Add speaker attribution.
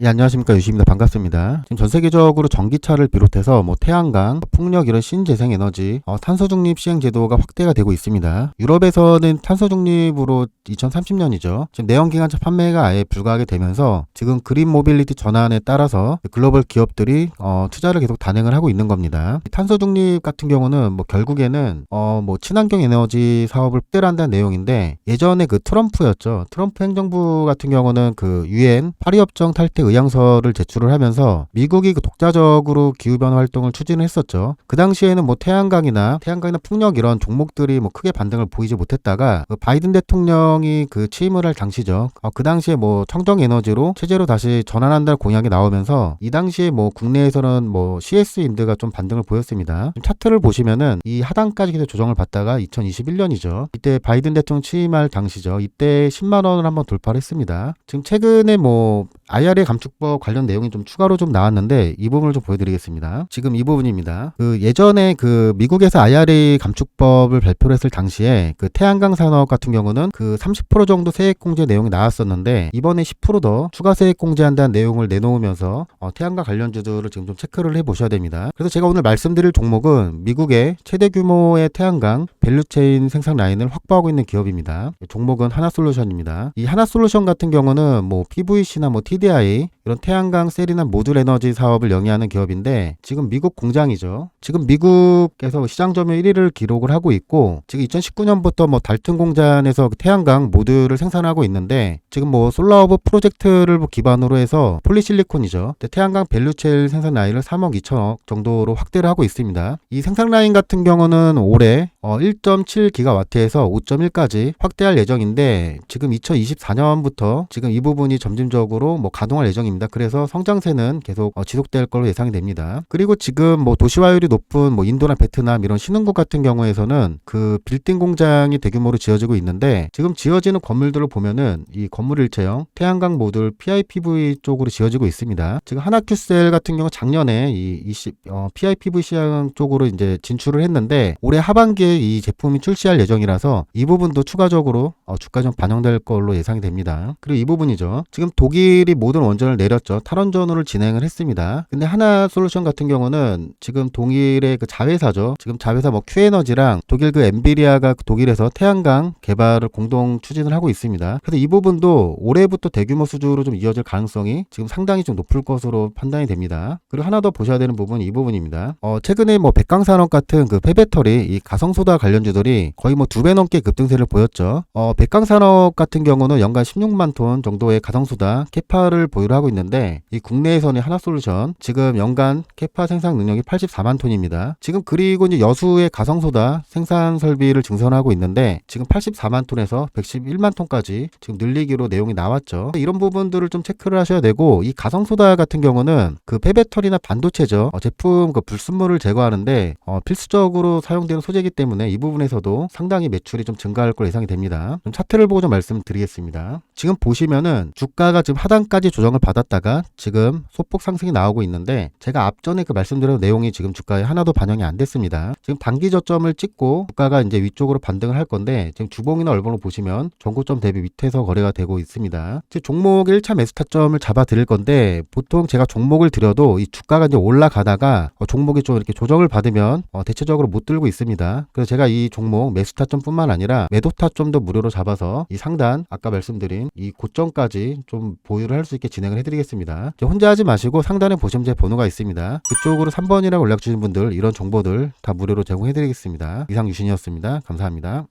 Speaker 1: 예, 안녕하십니까 유시입니다. 반갑습니다. 지금 전 세계적으로 전기차를 비롯해서 뭐 태양광, 풍력 이런 신재생 에너지, 어, 탄소 중립 시행 제도가 확대가 되고 있습니다. 유럽에서는 탄소 중립으로 2030년이죠. 지금 내연기관차 판매가 아예 불가하게 되면서 지금 그린 모빌리티 전환에 따라서 글로벌 기업들이 어, 투자를 계속 단행을 하고 있는 겁니다. 탄소 중립 같은 경우는 뭐 결국에는 어, 뭐 친환경 에너지 사업을 확대한다는 내용인데 예전에 그 트럼프였죠. 트럼프 행정부 같은 경우는 그 유엔 파리 협정 탈퇴 의향서를 제출을 하면서 미국이 그 독자적으로 기후변화 활동을 추진을 했었죠. 그 당시에는 뭐 태양광이나 태양광이나 풍력 이런 종목들이 뭐 크게 반등을 보이지 못했다가 그 바이든 대통령이 그 취임을 할 당시죠. 어, 그 당시에 뭐 청정 에너지로 체제로 다시 전환한다는 공약이 나오면서 이 당시에 뭐 국내에서는 뭐 CS 인드가 좀 반등을 보였습니다. 차트를 보시면은 이 하단까지 계속 조정을 받다가 2021년이죠. 이때 바이든 대통령 취임할 당시죠. 이때 10만 원을 한번 돌파를 했습니다. 지금 최근에 뭐 IRA 감축법 관련 내용이 좀 추가로 좀 나왔는데 이 부분을 좀 보여드리겠습니다. 지금 이 부분입니다. 그 예전에 그 미국에서 IRA 감축법을 발표를 했을 당시에 그 태양광 산업 같은 경우는 그 30% 정도 세액 공제 내용이 나왔었는데 이번에 10%더 추가 세액 공제한다는 내용을 내놓으면서 어, 태양광 관련주들을 지금 좀 체크를 해 보셔야 됩니다. 그래서 제가 오늘 말씀드릴 종목은 미국의 최대 규모의 태양광 밸류체인 생산 라인을 확보하고 있는 기업입니다. 종목은 하나솔루션입니다. 이 하나솔루션 같은 경우는 뭐 PVC나 뭐 TDI 이런 태양광 셀이나 모듈 에너지 사업을 영위하는 기업인데 지금 미국 공장이죠. 지금 미국에서 시장 점유율 1위를 기록을 하고 있고 지금 2019년부터 뭐 달튼 공장에서 그 태양광 모듈을 생산하고 있는데 지금 뭐 솔라오브 프로젝트를 뭐 기반으로 해서 폴리실리콘이죠. 태양광 밸류체일 생산 라인을 3억 2천억 정도로 확대를 하고 있습니다. 이 생산 라인 같은 경우는 올해 어 1.7기가와트에서 5.1까지 확대할 예정인데 지금 2024년부터 지금 이 부분이 점진적으로 뭐 가동할 예정입니다. 그래서 성장세는 계속 어, 지속될 걸로 예상이 됩니다. 그리고 지금 뭐 도시화율이 높은 뭐 인도나 베트남 이런 신흥국 같은 경우에서는 그 빌딩 공장이 대규모로 지어지고 있는데 지금 지어지는 건물들을 보면은 이 건물 일체형 태양광 모듈 PIPV 쪽으로 지어지고 있습니다. 지금 하나큐셀 같은 경우 작년에 이 20, 어, PIPV 시장 쪽으로 이제 진출을 했는데 올해 하반기에 이 제품이 출시할 예정이라서 이 부분도 추가적으로 어, 주가 좀 반영될 걸로 예상이 됩니다. 그리고 이 부분이죠. 지금 독일이 모든 원전을 내렸죠. 탈원전을 진행을 했습니다. 근데 하나 솔루션 같은 경우는 지금 동일의 그 자회사죠. 지금 자회사 뭐 Q에너지랑 독일 그 엔비리아가 그 독일에서 태양광 개발을 공동 추진을 하고 있습니다. 그래서 이 부분도 올해부터 대규모 수주로 좀 이어질 가능성이 지금 상당히 좀 높을 것으로 판단이 됩니다. 그리고 하나 더 보셔야 되는 부분은 이 부분입니다. 어, 최근에 뭐 백강산업 같은 그 폐배터리 이 가성소다 관련주들이 거의 뭐 두 배 넘게 급등세를 보였죠. 어, 백강산업 같은 경우는 연간 16만 톤 정도의 가성소다 캐파 를 보유를 하고 있는데 이 국내에서는 하나솔루션 지금 연간 캐파 생산 능력이 84만 톤입니다. 지금 그리고 이제 여수의 가성소다 생산 설비를 증설하고 있는데 지금 84만 톤에서 111만 톤까지 지금 늘리기로 내용이 나왔죠. 이런 부분들을 좀 체크를 하셔야 되고 이 가성소다 같은 경우는 그 폐배터리나 반도체죠. 어, 제품 그 불순물을 제거하는데 어, 필수적으로 사용되는 소재이기 때문에 이 부분에서도 상당히 매출이 좀 증가할 걸로 예상이 됩니다. 좀 차트를 보고 좀 말씀드리겠습니다. 지금 보시면은 주가가 지금 하단 까지 조정을 받았다가 지금 소폭 상승이 나오고 있는데 제가 앞전에 그 말씀드린 내용이 지금 주가에 하나도 반영이 안 됐습니다. 지금 단기 저점을 찍고 주가가 이제 위쪽으로 반등을 할 건데 지금 주봉이나 얼봉을 보시면 전고점 대비 밑에서 거래가 되고 있습니다. 지금 종목 1차 매수 타점을 잡아 드릴 건데 보통 제가 종목을 드려도 이 주가가 이제 올라가다가 어, 종목이 좀 이렇게 조정을 받으면 어, 대체적으로 못 들고 있습니다. 그래서 제가 이 종목 매수 타점뿐만 아니라 매도 타점도 무료로 잡아서 이 상단 아까 말씀드린 이 고점까지 좀 보유를 할 수 있게 진행을 해드리겠습니다. 혼자 하지 마시고 상단에 보시면 제 번호가 있습니다. 그쪽으로 3번이라고 연락 주신 분들 이런 정보들 다 무료로 제공해드리겠습니다. 이상 유신이었습니다. 감사합니다.